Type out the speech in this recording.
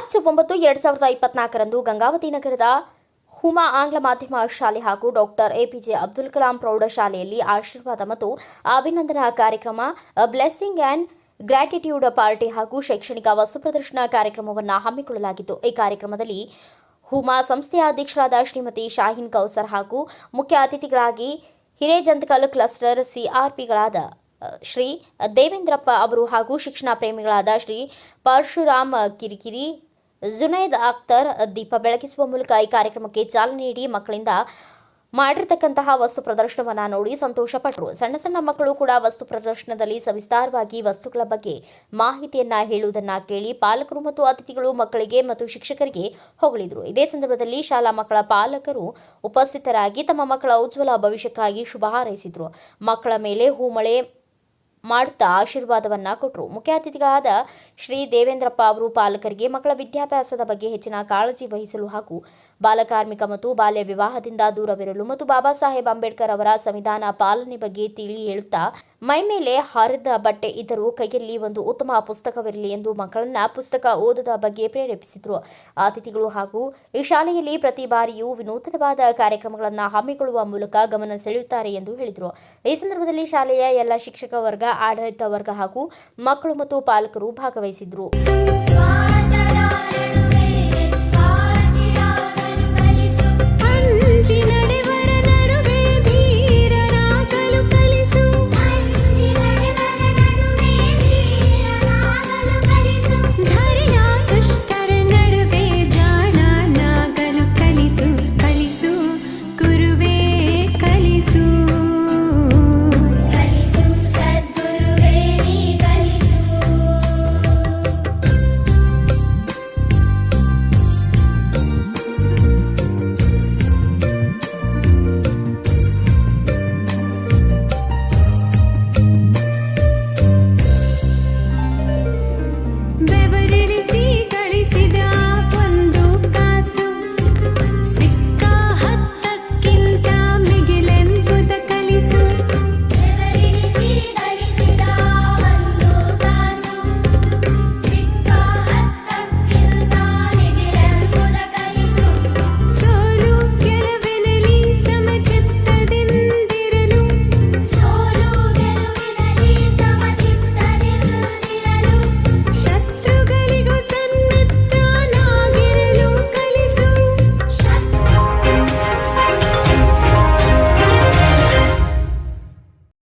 March ಒಂಬತ್ತು ಎರಡು ಸಾವಿರದ ಇಪ್ಪತ್ನಾಲ್ಕರಂದು ಗಂಗಾವತಿ ನಗರದ ಹುಮಾ ಆಂಗ್ಲ ಮಾಧ್ಯಮ ಶಾಲೆ ಹಾಗೂ ಡಾಕ್ಟರ್ ಎಪಿಜೆ ಅಬ್ದುಲ್ ಕಲಾಂ ಪ್ರೌಢಶಾಲೆಯಲ್ಲಿ ಆಶೀರ್ವಾದ ಮತ್ತು ಅಭಿನಂದನಾ ಕಾರ್ಯಕ್ರಮ ಬ್ಲೆಸ್ಸಿಂಗ್ ಆ್ಯಂಡ್ ಗ್ರಾಟಿಟ್ಯೂಡ್ ಪಾರ್ಟಿ ಹಾಗೂ ಶೈಕ್ಷಣಿಕ ವಸ್ತು ಪ್ರದರ್ಶನ ಕಾರ್ಯಕ್ರಮವನ್ನು ಹಮ್ಮಿಕೊಳ್ಳಲಾಗಿತ್ತು. ಈ ಕಾರ್ಯಕ್ರಮದಲ್ಲಿ ಹುಮಾ ಸಂಸ್ಥೆಯ ಅಧ್ಯಕ್ಷರಾದ ಶ್ರೀಮತಿ ಶಾಹೀನ್ ಕೌಸರ್ ಹಾಗೂ ಮುಖ್ಯ ಅತಿಥಿಗಳಾಗಿ ಹಿರೇಜಂತಕಲ್ ಕ್ಲಸ್ಟರ್ ಸಿಆರ್ಪಿಗಳಾದ ಶ್ರೀ ದೇವೇಂದ್ರಪ್ಪ ಅವರು ಹಾಗೂ ಶಿಕ್ಷಣ ಪ್ರೇಮಿಗಳಾದ ಶ್ರೀ ಪರಶುರಾಮ್ ಕಿರಿಕಿರಿ ಜುನೈದ್ ಅಖ್ತರ್ ದೀಪ ಬೆಳಗಿಸುವ ಮೂಲಕ ಈ ಕಾರ್ಯಕ್ರಮಕ್ಕೆ ಚಾಲನೆ ನೀಡಿ ಮಕ್ಕಳಿಂದ ಮಾಡಿರ್ತಕ್ಕಂತಹ ವಸ್ತು ಪ್ರದರ್ಶನವನ್ನು ನೋಡಿ ಸಂತೋಷಪಟ್ಟರು. ಸಣ್ಣ ಸಣ್ಣ ಮಕ್ಕಳು ಕೂಡ ವಸ್ತು ಪ್ರದರ್ಶನದಲ್ಲಿ ಸವಿಸ್ತಾರವಾಗಿ ವಸ್ತುಗಳ ಬಗ್ಗೆ ಮಾಹಿತಿಯನ್ನ ಹೇಳುವುದನ್ನ ಕೇಳಿ ಪಾಲಕರು ಮತ್ತು ಅತಿಥಿಗಳು ಮಕ್ಕಳಿಗೆ ಮತ್ತು ಶಿಕ್ಷಕರಿಗೆ ಹೊಗಳಿದರು. ಇದೇ ಸಂದರ್ಭದಲ್ಲಿ ಶಾಲಾ ಮಕ್ಕಳ ಪಾಲಕರು ಉಪಸ್ಥಿತರಾಗಿ ತಮ್ಮ ಮಕ್ಕಳ ಉಜ್ವಲ ಭವಿಷ್ಯಕ್ಕಾಗಿ ಶುಭ ಹಾರೈಸಿದರು. ಮಕ್ಕಳ ಮೇಲೆ ಹೂಮಳೆ ಮಾಡುತ್ತಾ ಆಶೀರ್ವಾದವನ್ನ ಕೊಟ್ಟರು ಮುಖ್ಯ ಅತಿಥಿಗಳಾದ ಶ್ರೀ ದೇವೇಂದ್ರಪ್ಪ ಅವರು ಪಾಲಕರಿಗೆ ಮಕ್ಕಳ ವಿದ್ಯಾಭ್ಯಾಸದ ಬಗ್ಗೆ ಹೆಚ್ಚಿನ ಕಾಳಜಿ ವಹಿಸಲು ಹಾಗೂ ಬಾಲಕಾರ್ಮಿಕ ಮತ್ತು ಬಾಲ್ಯ ವಿವಾಹದಿಂದ ದೂರವಿರಲು ಮತ್ತು ಬಾಬಾ ಸಾಹೇಬ್ ಅಂಬೇಡ್ಕರ್ ಅವರ ಸಂವಿಧಾನ ಪಾಲನೆ ಬಗ್ಗೆ ತಿಳಿ ಹೇಳುತ್ತಾ, ಮೈ ಮೇಲೆ ಹರಿದ ಬಟ್ಟೆ ಇದ್ದರೂ ಕೈಯಲ್ಲಿ ಒಂದು ಉತ್ತಮ ಪುಸ್ತಕವಿರಲಿ ಎಂದು ಮಕ್ಕಳನ್ನ ಪುಸ್ತಕ ಓದದ ಬಗ್ಗೆ ಪ್ರೇರೇಪಿಸಿದರು. ಅತಿಥಿಗಳು ಹಾಗೂ ಈ ಶಾಲೆಯಲ್ಲಿ ಪ್ರತಿ ಬಾರಿಯೂ ವಿನೂತನವಾದ ಕಾರ್ಯಕ್ರಮಗಳನ್ನು ಹಮ್ಮಿಕೊಳ್ಳುವ ಮೂಲಕ ಗಮನ ಸೆಳೆಯುತ್ತಾರೆ ಎಂದು ಹೇಳಿದರು. ಈ ಸಂದರ್ಭದಲ್ಲಿ ಶಾಲೆಯ ಎಲ್ಲ ಶಿಕ್ಷಕ ವರ್ಗ, ಆಡಳಿತ ವರ್ಗ ಹಾಗೂ ಮಕ್ಕಳು ಮತ್ತು ಪಾಲಕರು ಭಾಗವಹಿಸಿದ್ರು.